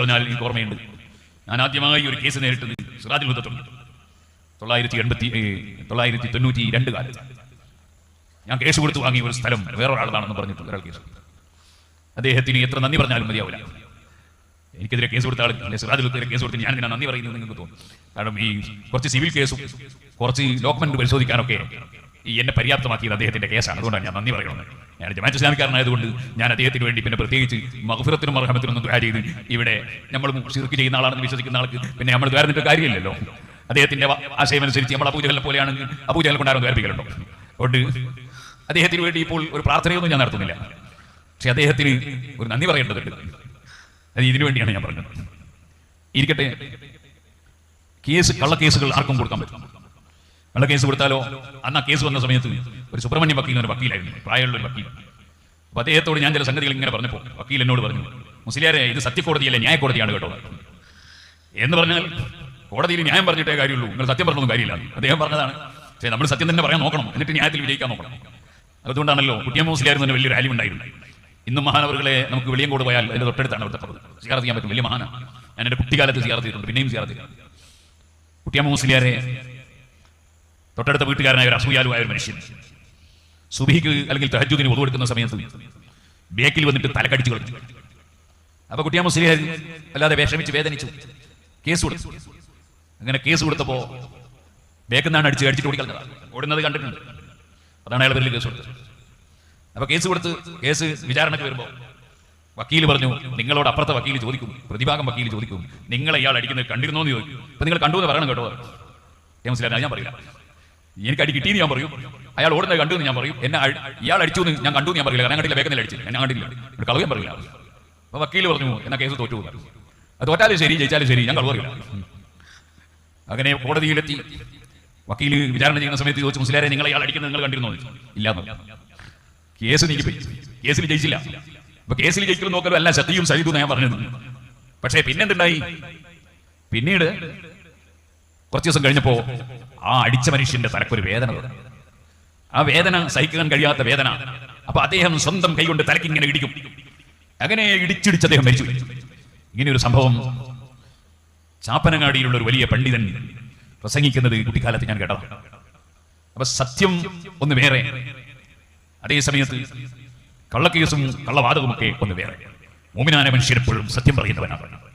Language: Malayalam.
പറഞ്ഞാൽ എനിക്ക് ഓർമ്മയുണ്ട്. ഞാൻ ആദ്യമായി ഒരു കേസ് നേരിട്ടത് സിറാജിൽ ഹുദത്തുണ്ട് തൊള്ളായിരത്തി എൺപത്തി തൊള്ളായിരത്തി തൊണ്ണൂറ്റി രണ്ട് കാലത്ത്. ഞാൻ കേസ് കൊടുത്ത് വാങ്ങിയ ഒരു സ്ഥലം വേറൊരാളാണെന്ന് പറഞ്ഞിട്ട് ഒരാൾ കേസ് അദ്ദേഹത്തിന് എത്ര നന്ദി പറഞ്ഞാലും മതിയാവില്ല. എനിക്കെതിരെ കേസ് കൊടുത്ത ആൾ അല്ലെ സിറാജുൽക്കെതിരെ കേസ് കൊടുത്ത് ഞാൻ ഇതിനെ നന്ദി പറയുന്നത് നിങ്ങൾക്ക് തോന്നും? കാരണം ഈ കുറച്ച് സിവിൽ കേസും കുറച്ച് ഡോക്യുമെന്റ് പരിശോധിക്കാനൊക്കെ എന്നെ പര്യാപ്തമാക്കിയത് അദ്ദേഹത്തിന്റെ കേസാണ്. അതുകൊണ്ടാണ് ഞാൻ നന്ദി പറയുന്നത്. ഞാൻ ജമാഅത്ത് ഇസ്ലാമിക്കാരനായതുകൊണ്ട് ഞാൻ അദ്ദേഹത്തിന് വേണ്ടി പിന്നെ പ്രത്യേകിച്ച് മഹഫിറത്തിനും മർഹമത്തിനും ദ്വാര ചെയ്ത് ഇവിടെ നമ്മൾ ശിർക്ക് ചെയ്യുന്ന ആളാണെന്ന് വിശ്വസിക്കുന്ന ആൾക്ക് പിന്നെ നമ്മൾ ദ്വാരന്നിട്ട് കാര്യമില്ലല്ലോ. അദ്ദേഹത്തിന്റെ ആശയം ആശയമനുസരിച്ച് നമ്മൾ അബൂജഹലിനെ പോലെയാണെങ്കിൽ അബൂജഹൽ കൊണ്ടാരും വേർപ്പിക്കലുണ്ടോ അതുകൊണ്ട് അദ്ദേഹത്തിന് വേണ്ടി ഇപ്പോൾ ഒരു പ്രാർത്ഥനയൊന്നും ഞാൻ നടത്തുന്നില്ല. പക്ഷെ അദ്ദേഹത്തിന് ഒരു നന്ദി പറയേണ്ടതുണ്ട്. അത് ഇതിനു വേണ്ടിയാണ് ഞാൻ പറഞ്ഞത്. ഇരിക്കട്ടെ. കേസ് കള്ളക്കേസുകൾ ആർക്കും കൊടുക്കാൻ പറ്റും കള്ളക്കേസ് കൊടുത്താലോ? അന്ന് ആ കേസ് വന്ന സമയത്ത് ഒരു സുബ്രഹ്മണ്യ വക്കീൽ ഒരു വക്കീലായിരുന്നു. പ്രായമുള്ള ഒരു വക്കീൽ. അപ്പൊ അദ്ദേഹത്തോട് ഞാൻ ചില സംഗതികൾ ഇങ്ങനെ പറഞ്ഞപ്പോൾ വക്കീൽ എന്നോട് പറഞ്ഞു മുസ്ലിയാരെ ഇത് സത്യക്കോടതിയല്ല? ന്യായക്കോടതിയാണ് കേട്ടോ. എന്ന് പറഞ്ഞാൽ കോടതിയിൽ ന്യായം പറഞ്ഞിട്ടേ കാര്യമുള്ളൂ. നിങ്ങൾ സത്യം പറഞ്ഞൊന്നും കാര്യമില്ല. അദ്ദേഹം പറഞ്ഞതാണ് പക്ഷേ നമ്മൾ സത്യം തന്നെ പറയാൻ നോക്കണം. എന്നിട്ട് ന്യായത്തിൽ വിജയിക്കാൻ നോക്കണം. അതുകൊണ്ടാണല്ലോ കുട്ടിയമ്മ മുസ്ലിയായിരുന്നു തന്നെ വലിയ റാലി ഉണ്ടായിരുന്നു ഇന്നും മഹാനവറുകളെ നമുക്ക് വെളിയങ്കോട് പോയാൽ അതിന്റെ തൊട്ടടുത്താണ് അവിടുത്തെ പദവി സിയാറത്ത് ചെയ്യാൻ പറ്റും. വലിയ മഹാനാണ്. ഞാൻ എന്റെ കുട്ടിക്കാലത്ത് സിയാറത്ത് ചെയ്തിട്ടുണ്ട്. പിന്നെയും സിയാറത്ത് ചെയ്യാറുണ്ട് കുട്ടിയമ്മ മുസ്ലിയാരെ തൊട്ടടുത്ത വീട്ടുകാരനായ ഒരു അസൂയാലുവായ ഒരു മനുഷ്യൻ. സുബിക്ക് അല്ലെങ്കിൽ തഹജുദിന് ഒതുവെടുക്കുന്ന സമയത്ത് ബേക്കിൽ വന്നിട്ട് തലക്കടിച്ചു കളിച്ചു. അപ്പൊ കുട്ടിയാ മുസ്ലിയാർ അല്ലാതെ വിഷമിച്ച് വേദനിച്ചു. കേസ് കൊടുത്തു. അങ്ങനെ കേസ് കൊടുത്തപ്പോ ബേക്കിൽ നിന്നാണ് അടിച്ച് അടിച്ചിട്ട് ഓടിക്കളഞ്ഞതാണ് ഓടുന്നത് കണ്ടിട്ടുണ്ട്. അതാണ് അയാൾ പേരിൽ കേസ് കൊടുത്തത്. അപ്പൊ കേസ് കൊടുത്ത് കേസ് വിചാരണക്ക് വരുമ്പോ വക്കീൽ പറഞ്ഞു നിങ്ങളോട് അപ്പുറത്തെ വക്കീൽ ചോദിക്കും പ്രതിഭാഗം വക്കീൽ ചോദിക്കും. നിങ്ങളെ ഇയാൾ അടിക്കുന്നത് കണ്ടിരുന്നോ എന്ന് ചോദിക്കും. അപ്പൊ നിങ്ങൾ കണ്ടു എന്ന് പറയണം കേട്ടോ. ഞാൻ പറയില്ല. എനിക്ക് അടി കിട്ടിയെന്ന് ഞാൻ പറയും. അയാൾ ഓടുന്നത് കണ്ടു എന്ന് ഞാൻ പറയും. എന്നെ ഇയാൾ അടിച്ചു എന്ന് ഞാൻ കണ്ടു ഞാൻ പറയില്ല. കാരണം കണ്ടില്ല വേഗത്തിൽ അടിച്ചു. എന്നെ കണ്ടില്ല. ഒരു കളവ് ഞാൻ പറയില്ല. അപ്പൊ വക്കീൽ പറഞ്ഞു എന്നാ കേസ് തോറ്റു അത് തോറ്റാലും ശരി ജയിച്ചാലും ശരി ഞാൻ കളവ് പറയില്ല. അങ്ങനെ കോടതിയിലെത്തി. വക്കീൽ വിചാരണ ചെയ്യുന്ന സമയത്ത് ചോദിച്ചു മുസ്ലിയാരെ നിങ്ങൾ ഇയാൾ അടിക്കുന്നത് നിങ്ങൾ കണ്ടിരുന്നോ? ഇല്ല. കേസ് നീങ്ങിപ്പോയി കേസിൽ ജയിച്ചില്ല. അപ്പൊ കേസിൽ ജയിക്കലും നോക്കലും അല്ല സത്യവും സഹിതവും ഞാൻ പറഞ്ഞത്. പക്ഷേ പിന്നെന്തുണ്ടായി? പിന്നീട് കുറച്ച് ദിവസം കഴിഞ്ഞപ്പോ ആ അടിച്ച മനുഷ്യന്റെ തലക്കൊരു വേദന ആ വേദന സഹിക്കാൻ കഴിയാത്ത വേദന. അപ്പൊ അദ്ദേഹം സ്വന്തം കൈകൊണ്ട് തലക്ക് ഇങ്ങനെ ഇടിക്കും. അങ്ങനെ ഇടിച്ചിടിച്ച് അദ്ദേഹം മരിച്ചു. ഇങ്ങനെ ഒരു സംഭവം. ചാപ്പനങ്ങാടിയിലുള്ള ഒരു വലിയ പണ്ഡിതൻ പ്രസംഗിക്കുന്നത് കുട്ടിക്കാലത്ത് ഞാൻ കേട്ടതാണ്. അപ്പൊ സത്യം ഒന്ന് വേറെ. അതേ സമയത്ത് കള്ളക്കേസും കള്ളവാദവുമൊക്കെ ഒന്ന് വേറെ. മോമിനാന മനുഷ്യരെപ്പോഴും സത്യം പറയുന്നവനാണ്.